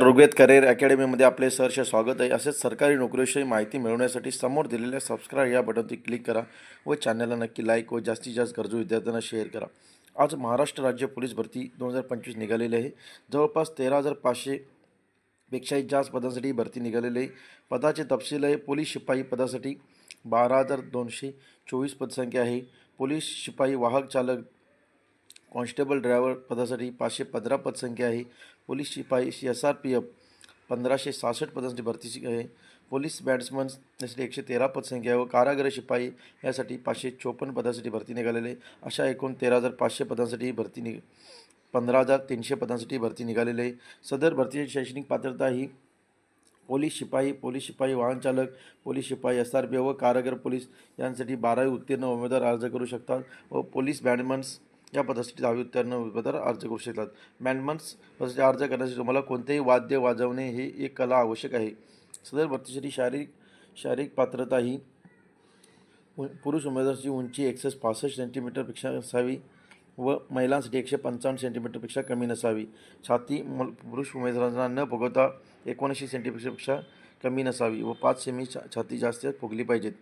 Rigveda career अकॅडमीमध्ये आपले सहर्ष स्वागत आहे. असेच सरकारी नोकरीविषयी माहिती मिळवण्यासाठी समोर दिलेल्या सबस्क्राईब या बटनवरती क्लिक करा व चॅनलला नक्की लाईक व जास्तीत जास्त गरजू विद्यार्थ्यांना शेअर करा. आज महाराष्ट्र राज्य पोलीस भरती दोन हजार पंचवीस निघालेली आहे. जवळपास तेरा हजार पाचशे पेक्षाही जास्त पदांसाठी भरती निघालेली आहे. पदाचे तपशील आहे. पोलीस शिपाई पदासाठी बारा हजार दोनशे चोवीस पदसंख्या आहे. पोलीस शिपाई वाहक चालक कॉन्स्टेबल ड्रायव्हर पदासाठी पाचशे पंधरा पदसंख्या आहे. पोलीस शिपाई एस आर पी एफ पंधराशे सहासष्ट पदांची भरती आहे. पोलीस बॅट्समन यासाठी एकशे तेरा पदसंख्या आहे व कारागृह शिपाई यासाठी पाचशे चोपन्न पदासाठी भरती निघालेली आहे. अशा एकूण तेरा हजार पाचशे पदांसाठी भरती निघ पंधरा हजार तीनशे पदांसाठी भरती निघालेली आहे. सदर भरतीची शैक्षणिक पात्रता ही पोलीस शिपाई पोलीस शिपाई वाहन चालक पोलीस शिपाई एस आर पी व कारागर पोलीस यांसाठी बारावी उत्तीर्ण उमेदवार अर्ज करू शकतात व पोलीस बॅडमन्स या पदासाठी दहावी उत्तीर्ण उमेदवार अर्ज करू शकतात. मॅनमन्स पदासाठी अर्ज करण्यासाठी तुम्हाला कोणतेही वाद्य वाजवणे हे एक कला आवश्यक आहे. सदर भरतीसाठी शारीरिक शारीरिक पात्रता ही पुरुष उमेदवाराची उंची एकशे पासष्ट सेंटीमीटरपेक्षा असावी व महिलांसाठी एकशे पंचावन्न सेंटीमीटरपेक्षा कमी नसावी. छाती म पुरुष उमेदवारांना न फुगवता एकोणऐंशी सेंटीमीटरपेक्षा कमी नसावी व पाच सेमी छा छाती जास्त फुगली पाहिजेत.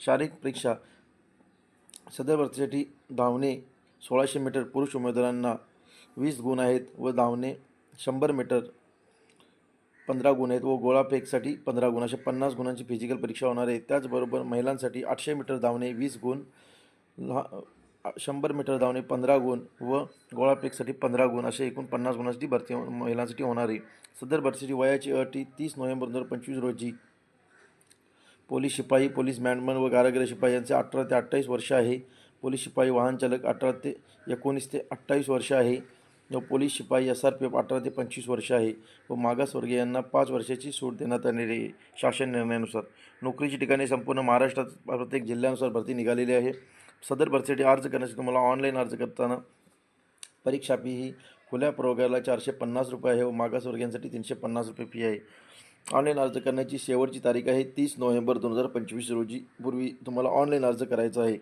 शारीरिक परीक्षा सदर भरतीसाठी धावणे सोळाशे मीटर पुरुष उमेदवारांना वीस गुण आहेत व धावणे शंभर मीटर पंधरा गुण आहेत व गोळाफेकसाठी पंधरा गुण. अशा पन्नास गुणांची फिजिकल परीक्षा होणार आहे. त्याचबरोबर महिलांसाठी आठशे मीटर धावणे वीस गुण लहा शंभर मीटर धावणे पंधरा गुण व गोळाफेकसाठी पंधरा गुण. असे एकूण पन्नास गुणांसाठी भरती महिलांसाठी होणार आहे. सदर भरतीची वयाची अट ही तीस नोव्हेंबर दोन हजार पंचवीस रोजी. पोलीस शिपाई पोलीस मॅनमन व कारागृह शिपाई यांचे अठरा ते अठ्ठावीस वर्ष आहे. पोलीस शिपाई वाहनचालक अठरा ते एकोणीस ते अठ्ठावीस वर्ष आहे. व पोलीस शिपाई एस आर पी एफ अठरा ते पंचवीस वर्ष आहे. व मागासवर्गीय यांना पाच वर्षाची सूट देण्यात आलेली आहे. शासन निर्णयानुसार नोकरीची ठिकाणी संपूर्ण महाराष्ट्रात प्रत्येक जिल्ह्यानुसार भरती निघालेली आहे. सदर भरतीसाठी अर्ज करण्यासाठी तुम्हाला ऑनलाईन अर्ज करताना परीक्षा फी ही खुल्या प्रवर्गाला चारशे पन्नास रुपये आहे व मागासवर्गीयांसाठी तीनशे पन्नास रुपये फी आहे. ऑनलाईन अर्ज करण्याची शेवटची तारीख आहे तीस नोव्हेंबर दोन हजार पंचवीस रोजी. पूर्वी तुम्हाला ऑनलाईन अर्ज करायचा आहे.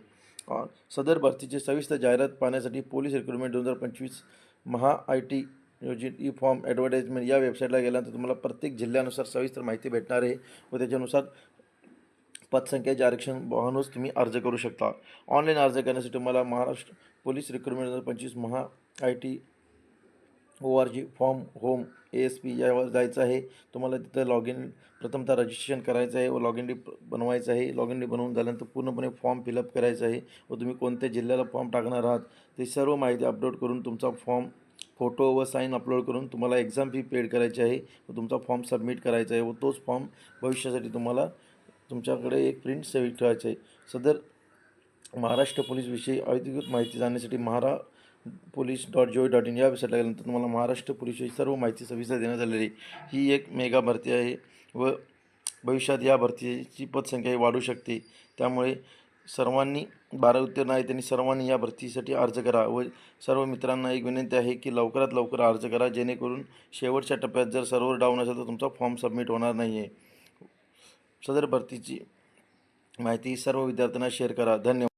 सदर भरतीचे सविस्तर जाहिरात पाहण्यासाठी पोलीस रिक्रुटमेंट दोन हजार पंचवीस महा आय टी योजित ई फॉर्म ॲडव्हर्टाईजमेंट या वेबसाईटला गेल्यानंतर तुम्हाला प्रत्येक जिल्ह्यानुसार सविस्तर माहिती भेटणार आहे व त्याच्यानुसार पदसंख्याचे आरक्षण वाहनच तुम्ही अर्ज करू शकता. ऑनलाईन अर्ज करण्यासाठी तुम्हाला महाराष्ट्र पोलीस रिक्रुटमेंट दोन हजार पंचवीस Maha I T O R G form home A S P यावर जायचं आहे. तुम्हाला तिथं लॉग इन प्रथमतः रजिस्ट्रेशन करायचं आहे व लॉग इन डी बनवायचं आहे. लॉग इन डी बनवून झाल्यानंतर पूर्णपणे फॉर्म फिलअप करायचं आहे व तुम्ही कोणत्या जिल्ह्याला फॉर्म टाकणार आहात ते सर्व माहिती अपलोड करून तुमचा फॉर्म फोटो व साईन अपलोड करून तुम्हाला एक्झाम फी पेड करायची आहे व तुमचा फॉर्म सबमिट करायचा आहे व तोच फॉर्म भविष्यासाठी तुम्हाला तुमच्याकडे एक प्रिंट सेव्ह ठेवायचं आहे. सदर महाराष्ट्र पोलीसविषयी अधिकृत माहिती जाण्यासाठी महारा police dot G O dot in या वेबसाईटला गेल्यानंतर तुम्हाला महाराष्ट्र पोलीसविषयी सर्व माहिती सविस्तर देण्यात आलेली आहे. ही एक मेगा भरती आहे व भविष्यात या भरतीची पदसंख्या वाढू शकते. त्यामुळे सर्वांनी बारा उत्तीर्ण आहे त्यांनी सर्वांनी या भरतीसाठी अर्ज करा व सर्व मित्रांना एक विनंती आहे की लवकरात लवकर अर्ज करा जेणेकरून शेवटच्या टप्प्यात जर सर्व्हर डाऊन असेल तर तुमचा फॉर्म सबमिट होणार नाही आहे सदर भरतीची माहिती सर्व विद्यार्थ्यांना शेअर करा. धन्यवाद.